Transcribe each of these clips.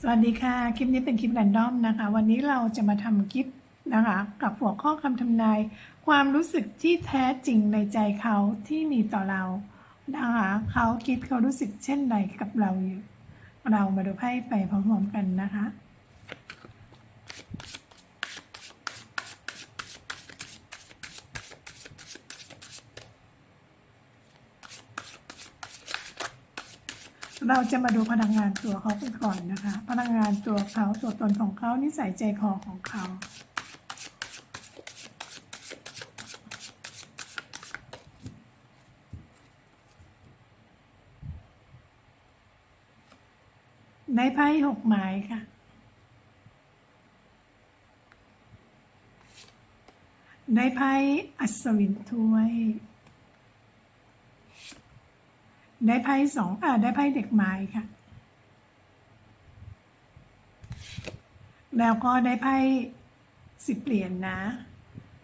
สวัสดีค่ะ คลิปนี้เป็นคลิปแรนดอมนะคะ วันนี้เราจะมาทำคลิปนะคะ กับหัวข้อคำทำนาย ความรู้สึกที่แท้จริงในใจเขาที่มีต่อเรานะคะเขาคิดเขารู้สึกเช่นใดกับเราอยู่ เรามาดูไพ่ไปพร้อมๆกันนะคะ เราจะมาดูพลังงานตัวเขากันก่อนนะคะ พลังงานตัวเขาตัวตนของเขานิสัยใจคอของเขาในไพ่หกไม้ค่ะ ในไพ่อัศวินถ้วย ได้ไพ่สองอ่าได้ไพ่เด็กไม้ค่ะ แล้วก็ได้ไพ่สิบเหรียญนะ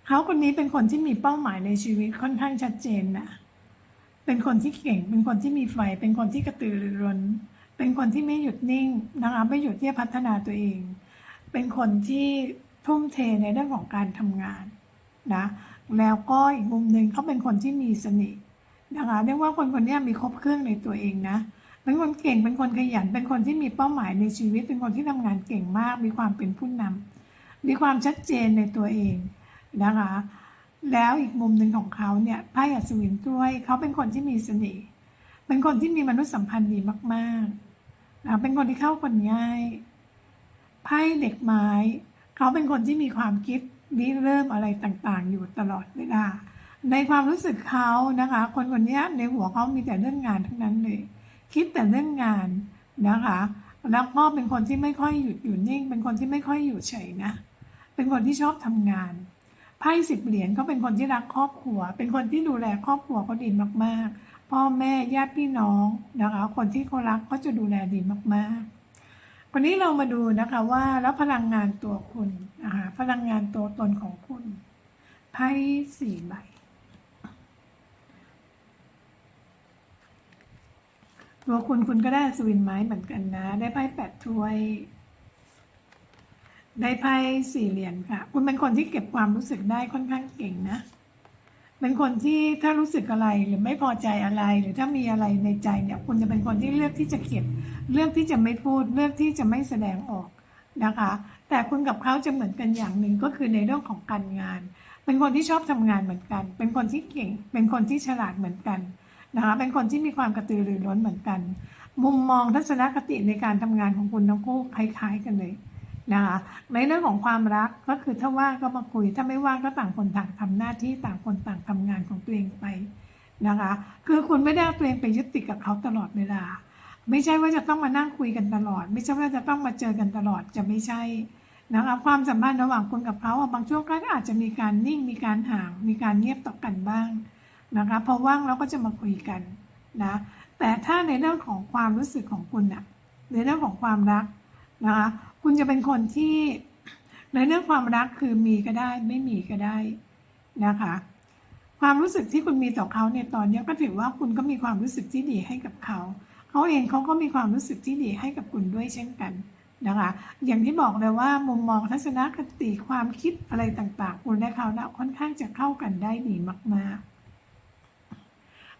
เขาคนนี้เป็นคนที่มีเป้าหมายในชีวิตค่อนข้างชัดเจนนะเป็นคนที่เก่ง เป็นคนที่มีไฟ เป็นคนที่กระตือรือร้น เป็นคนที่ไม่หยุดนิ่งนะคะไม่หยุดที่จะพัฒนาตัวเอง เป็นคนที่ทุ่มเทในเรื่องของการทำงานนะ แล้วก็อีกมุมหนึ่งเขาเป็นคนที่มีเสน่ห์ นะคะเรียกว่าคนคนนี้มีครบเครื่องในตัวเองนะเป็นคนเก่งเป็นคนขยันเป็นคนที่มีเป้าหมายในชีวิต เป็นคนที่ทำงานเก่งมาก มีความเป็นผู้นำมีความชัดเจนในตัวเองนะคะแล้วอีกมุมหนึ่งของเขาเนี่ยไพ่อัศวินด้วยเขาเป็นคนที่มีเสน่ห์เป็นคนที่มีมนุษยสัมพันธ์ดีมากๆนะเป็นคนที่เข้าคนง่ายไพ่เด็กไม้ เขาเป็นคนที่มีความคิดริเริ่มอะไรต่างๆ อยู่ตลอดเวลา ในความรู้สึกเขานะคะ คนคนนี้ในหัวเขามีแต่เรื่องงานทั้งนั้นเลย คิดแต่เรื่องงานนะคะ แล้วก็เป็นคนที่ไม่ค่อยหยุดอยู่นิ่ง เป็นคนที่ไม่ค่อยอยู่เฉยนะ เป็นคนที่ชอบทำงานไพ่สิบเหรียญเขาเป็นคนที่รักครอบครัว เป็นคนที่ดูแลครอบครัวเขาดีมากๆ พ่อแม่ญาติพี่น้องนะคะ คนที่เขารักเขาจะดูแลดีมากๆ วันนี้เรามาดูนะคะว่าแล้วพลังงานตัวคุณนะคะพลังงานตัวตนของคุณไพ่สี่ใบ ตัวคุณคุณก็ได้อัศวินไม้เหมือนกันนะ ได้ไพ่แปดถ้วย ได้ไพ่สี่เหรียญค่ะ คุณเป็นคนที่เก็บความรู้สึกได้ค่อนข้างเก่งนะ เป็นคนที่ถ้ารู้สึกอะไรหรือไม่พอใจอะไร หรือถ้ามีอะไรในใจเนี่ย คุณจะเป็นคนที่เลือกที่จะเก็บ เลือกที่จะไม่พูด เลือกที่จะไม่แสดงออกนะคะ แต่คุณกับเขาจะเหมือนกันอย่างหนึ่งก็คือในเรื่องของการงาน เป็นคนที่ชอบทำงานเหมือนกัน เป็นคนที่เก่ง เป็นคนที่ฉลาดเหมือนกัน นะคะเป็นคนที่มีความกระตือรือร้นเหมือนกัน มุมมองทัศนคติในการทำงานของคุณทั้งคู่คล้ายๆกันเลยนะคะในเรื่องของความรักก็คือถ้าว่างก็มาคุย ถ้าไม่ว่างก็ต่างคนต่างทำหน้าที่ต่างคนต่างทำงานของตัวเองไปนะคะ คือคุณไม่ได้เอาตัวเองไปยึดติดกับเขาตลอดเวลา ไม่ใช่ว่าจะต้องมานั่งคุยกันตลอด ไม่ใช่ว่าจะต้องมาเจอกันตลอดจะไม่ใช่นะคะความสัมพันธ์ระหว่างคุณกับเขาบางช่วงก็อาจจะมีการนิ่งมีการห่าง มีการเงียบต่อกันบ้าง นะคะพอว่างเราก็จะมาคุยกันนะแต่ถ้าในเรื่องของความรู้สึกของคุณอะในเรื่องของความรักนะคะคุณจะเป็นคนที่ในเรื่องความรักคือมีก็ได้ไม่มีก็ได้นะคะ ความรู้สึกที่คุณมีต่อเขาเนี่ยตอนนี้ก็ถือว่าคุณก็มีความรู้สึกที่ดีให้กับเขา เขาเองเขาก็มีความรู้สึกที่ดีให้กับคุณด้วยเช่นกันนะคะอย่างที่บอกเลยว่ามุมมองทัศนคติความคิดอะไรต่างๆ คุณและเขาเนี่ยค่อนข้างจะเข้ากันได้ดีมากๆ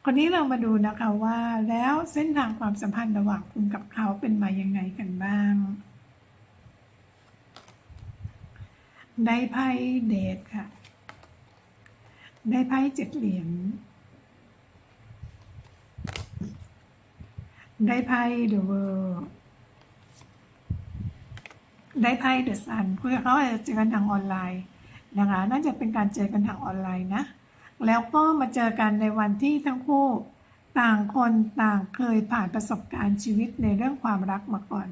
คนนี้เรามาดูนะคะว่าแล้วเส้นทางความสัมพันธ์ระหว่างคุณกับเขาเป็นมายังไงกันบ้าง ได้ไพ่เดทค่ะ ได้ไพ่เจ็ดเหรียญ ได้ไพ่เดอะเวิร์ได้ไพ่เดอะซันคุยกับเขาอาจจะเจอกันทางออนไลน์นะคะ น่าจะเป็นการเจอกันทางออนไลน์นะ แล้วก็มาเจอกันในวันที่ทั้งคู่ ต่างคนต่างเคยผ่านประสบการณ์ชีวิตในเรื่องความรักมาก่อน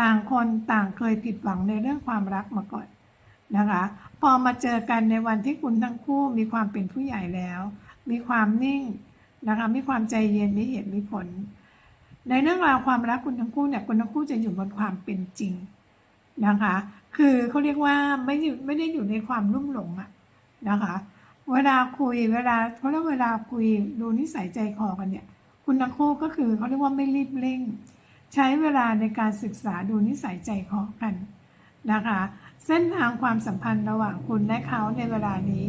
ต่างคนต่างเคยผิดหวังในเรื่องความรักมาก่อนนะคะพอมาเจอกันในวันที่คุณทั้งคู่มีความเป็นผู้ใหญ่แล้ว มีความนิ่งนะคะมีความใจเย็นมีเหตุมีผล ในเรื่องราวความรักคุณทั้งคู่เนี่ยคุณทั้งคู่จะอยู่บนความเป็นจริงนะคะ คือเขาเรียกว่าไม่อยู่ไม่ได้อยู่ในความลุ่มหลงอะนะคะ เวลาคุยเวลาเขาเรียกเวลาคุยดูนิสัยใจคอกันเนี่ย คุณทั้งคู่ก็คือเขาเรียกว่าไม่รีบเร่ง ใช้เวลาในการศึกษาดูนิสัยใจคอกันนะคะ เส้นทางความสัมพันธ์ระหว่างคุณและเขาในเวลานี้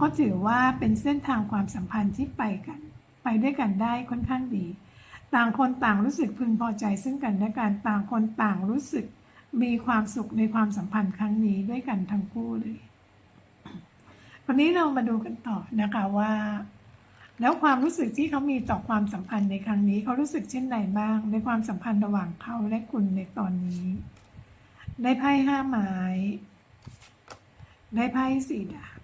ก็ถือว่าเป็นเส้นทางความสัมพันธ์ที่ไปกัน ไปด้วยกันได้ค่อนข้างดี ต่างคนต่างรู้สึกพึงพอใจ ซึ่งกันและกันต่างคนต่างรู้สึกมีความสุขในความสัมพันธ์ครั้งนี้ด้วยกันทั้งคู่เลย วันนี้เรามาดูกันต่อนะคะว่า แล้วความรู้สึกที่เขามีต่อความสัมพันธ์ในครั้งนี้เขารู้สึกเช่นไรบ้าง ในความสัมพันธ์ระหว่างเขาและคุณในตอนนี้ ได้ไพ่ห้าไม้ได้ไพ่สี่ดาบ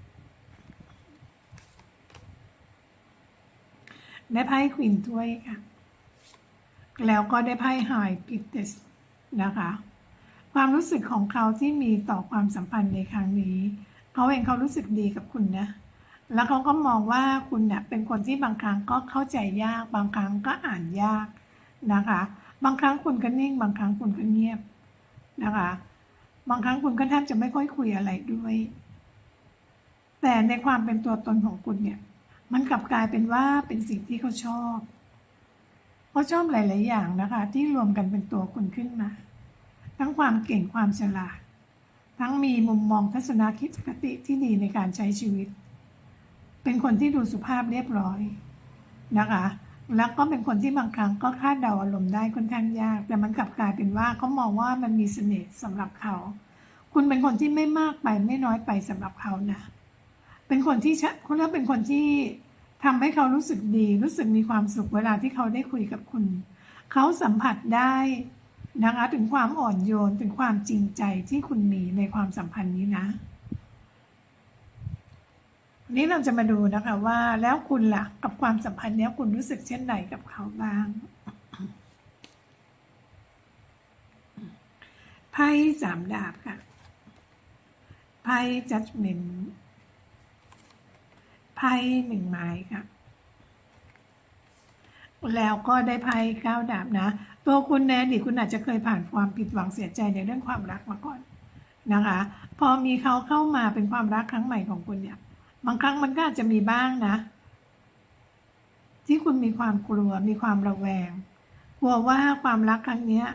ได้ไพ่ควินถ้วยค่ะ แล้วก็ได้ไพ่ไฮพิเตสนะคะ ความรู้สึกของเขาที่มีต่อความสัมพันธ์ในครั้งนี้ เขาเองเขารู้สึกดีกับคุณนะ แล้วเขาก็มองว่าคุณเนี่ยเป็นคนที่บางครั้งก็เข้าใจยาก บางครั้งก็อ่านยากนะคะ บางครั้งคุณก็นิ่ง บางครั้งคุณก็เงียบนะคะ บางครั้งคุณก็แทบจะไม่ค่อยคุยอะไรด้วย แต่ในความเป็นตัวตนของคุณเนี่ย มันกลับกลายเป็นว่าเป็นสิ่งที่เขาชอบเขาชอบหลาย ๆ อย่างนะคะ ที่รวมกันเป็นตัวคุณขึ้นมา ทั้งความเก่งความฉลาด ทั้งมีมุมมองทัศนคติที่ดีในการใช้ชีวิต เป็นคนที่ดูสุภาพเรียบร้อยนะคะ แล้วก็เป็นคนที่บางครั้งก็คาดเดาอารมณ์ได้ค่อนข้างยาก แต่มันกลับกลายเป็นว่าเขามองว่ามันมีเสน่ห์สำหรับเขา คุณเป็นคนที่ไม่มากไปไม่น้อยไปสำหรับเขานะ เป็นคนที่ชะเขาเรียกเป็นคนที่ทำให้เขารู้สึกดี รู้สึกมีความสุขเวลาที่เขาได้คุยกับคุณ เขาสัมผัสได้ นะคะถึงความอ่อนโยนถึงความจริงใจที่คุณมีในความสัมพันธ์นี้นะวันนี้เราจะมาดูนะคะว่าแล้วคุณล่ะกับความสัมพันธ์นี้คุณรู้สึกเช่นไรกับเขาบ้างไพ่สามดาบค่ะไพ่ judgment ไพ่หนึ่งไม้ค่ะ แล้วก็ได้ไพ่เก้าดาบนะ ตัวคุณในอดีตคุณอาจจะเคยผ่านความผิดหวังเสียใจในเรื่องความรักมาก่อนนะคะ พอมีเขาเข้ามาเป็นความรักครั้งใหม่ของคุณเนี่ย บางครั้งมันก็อาจจะมีบ้างนะ ที่คุณมีความกลัวมีความระแวง กลัวว่าความรักครั้งเนี้ย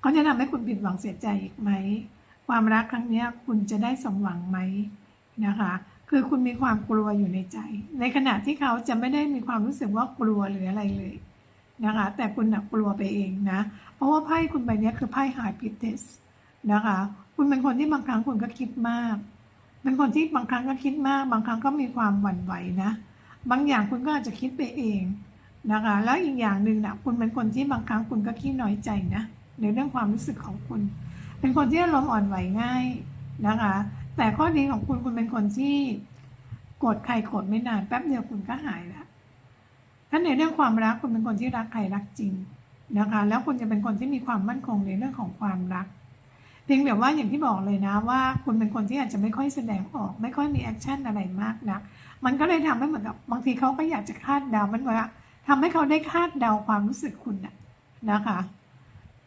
เขาจะทำให้คุณผิดหวังเสียใจอีกไหม ความรักครั้งเนี้ยคุณจะได้สมหวังไหมนะคะ คือคุณมีความกลัวอยู่ในใจ ในขณะที่เขาจะไม่ได้มีความรู้สึกว่ากลัวหรืออะไรเลยนะคะ แต่คุณนักลัวไปเองนะ เพราะว่าไพ่คุณใบนี้คือไพ่หายพิเทสนะคะ คุณเป็นคนที่บางครั้งคุณก็คิดมาก เป็นคนที่บางครั้งก็คิดมาก บางครั้งก็มีความหวั่นไหวนะ บางอย่างคุณก็อาจจะคิดไปเองนะคะ แล้วอีกอย่างหนึ่งนะคุณเป็นคนที่บางครั้งคุณก็ขี้น้อยใจนะในเรื่องความรู้สึกของคุณ เป็นคนที่อารมณ์อ่อนไหวง่ายนะคะ แต่ข้อดีของคุณคุณเป็นคนที่โกรธใครโกรธไม่นานแป๊บเดียวคุณก็หายแล้วถ้าในเรื่องความรักคุณเป็นคนที่รักใครรักจริงนะคะ แล้วคุณจะเป็นคนที่มีความมั่นคงในเรื่องของความรักเพียงแต่ว่าอย่างที่บอกเลยนะว่า คุณเป็นคนที่อาจจะไม่ค่อยแสดงออก ไม่ค่อยมีแอคชั่นอะไรมากนัก มันก็เลยทำให้เหมือนกับบางทีเขาก็อยากจะคาดเดามันว่าทำให้เขาได้คาดเดาความรู้สึกคุณนะนะคะ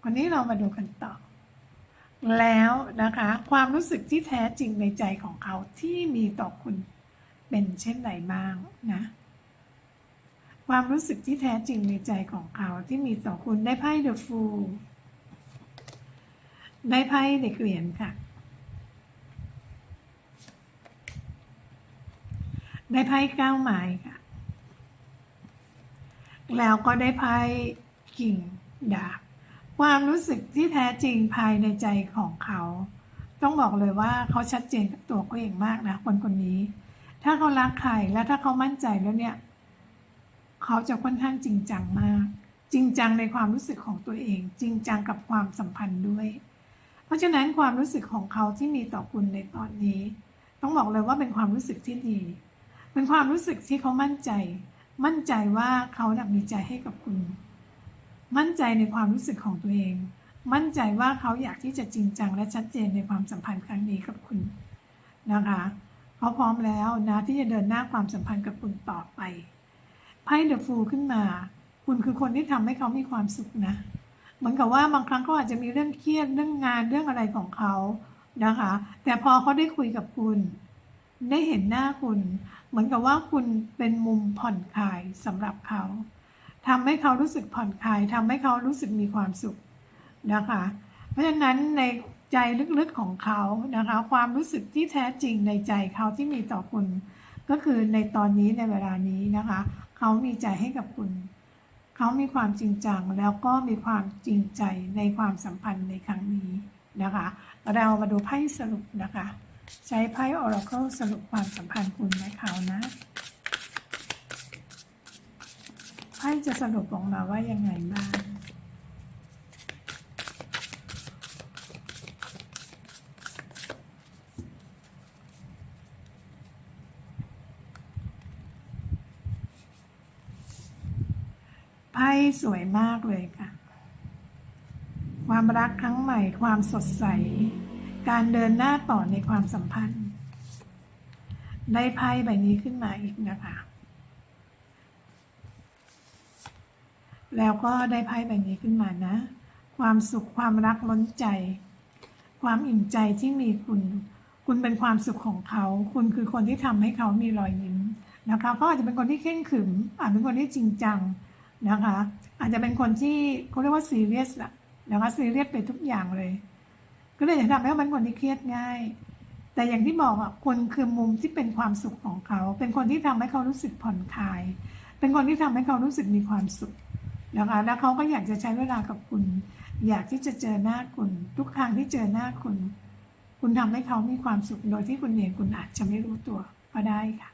วันนี้เรามาดูกันต่อ แล้วนะคะ ความรู้สึกที่แท้จริงในใจของเขาที่มีต่อคุณเป็นเช่นไรบ้างนะ ความรู้สึกที่แท้จริงในใจของเขาที่มีต่อคุณได้ไพ่เดอะฟูลได้ไพ่เด็กเหรียญค่ะ ได้ไพ่เก้าไม้ค่ะ แล้วก็ได้ไพ่กิ่งดาบ ความรู้สึกที่แท้จริงภายในใจของเขา ต้องบอกเลยว่าเขาชัดเจนกับตัวเขาเองมากนะคนคนนี้ ถ้าเขารักใครและถ้าเขามั่นใจแล้วเนี่ย เขาจะค่อนข้างจริงจังมาก จริงจังในความรู้สึกของตัวเอง จริงจังกับความสัมพันธ์ด้วย เพราะฉะนั้นความรู้สึกของเขาที่มีต่อคุณในตอนนี้ ต้องบอกเลยว่าเป็นความรู้สึกที่ดี เป็นความรู้สึกที่เขามั่นใจ มั่นใจว่าเขาดัมีใจให้กับคุณ มั่นใจในความรู้สึกของตัวเอง มั่นใจว่าเขาอยากที่จะจริงจังและชัดเจนในความสัมพันธ์ครั้งนี้กับคุณนะคะเขาพร้อมแล้วนะที่จะเดินหน้าความสัมพันธ์กับคุณต่อไปไพ่เดอะฟูลขึ้นมา คุณคือคนที่ทำให้เขามีความสุขนะ เหมือนกับว่าบางครั้งเขาอาจจะมีเรื่องเครียดเรื่องงานเรื่องอะไรของเขานะคะ แต่พอเขาได้คุยกับคุณ ได้เห็นหน้าคุณ เหมือนกับว่าคุณเป็นมุมผ่อนคลายสำหรับเขา ทำให้เขารู้สึกผ่อนคลายทำให้เขารู้สึกมีความสุขนะคะ เพราะฉะนั้นในใจลึกๆของเขานะคะ ความรู้สึกที่แท้จริงในใจเขาที่มีต่อคุณ ก็คือในตอนนี้ในเวลานี้นะคะ เขามีใจให้กับคุณ เขามีความจริงจังแล้วก็มีความจริงใจในความสัมพันธ์ในครั้งนี้นะคะ เรามาดูไพ่สรุปนะคะ ใช้ไพ่ Oracle สรุปความสัมพันธ์คุณและเขานะ ไพ่จะสรุปออกมาว่ายังไงบ้างไพ่สวยมากเลยค่ะ ความรักครั้งใหม่ ความสดใส การเดินหน้าต่อในความสัมพันธ์ ได้ไพ่ใบนี้ขึ้นมาอีกนะคะ แล้วก็ได้ไพ่ใบนี้ขึ้นมานะ ความสุขความรักล้นใจ ความอิ่มใจที่มีคุณ คุณเป็นความสุขของเขา คุณคือคนที่ทำให้เขามีรอยยิ้มนะคะเขาอาจจะเป็นคนที่เข่งขึมอาจเป็นคนที่จริงจังนะคะ อาจจะเป็นคนที่เขาเรียกว่าซีเรียสอะนะคะซีเรียสไปทุกอย่างเลย ก็เลยทำให้เขาเป็นคนที่เครียดง่าย แต่อย่างที่บอกอะคุณคือมุมที่เป็นความสุขของเขา เป็นคนที่ทำให้เขารู้สึกผ่อนคลาย เป็นคนที่ทำให้เขารู้สึกมีความสุข นะคะแล้วเขาก็อยากจะใช้เวลากับคุณ อยากที่จะเจอหน้าคุณ ทุกครั้งที่เจอหน้าคุณ คุณทำให้เขามีความสุขโดยที่คุณเองคุณอาจจะไม่รู้ตัวก็ได้ค่ะ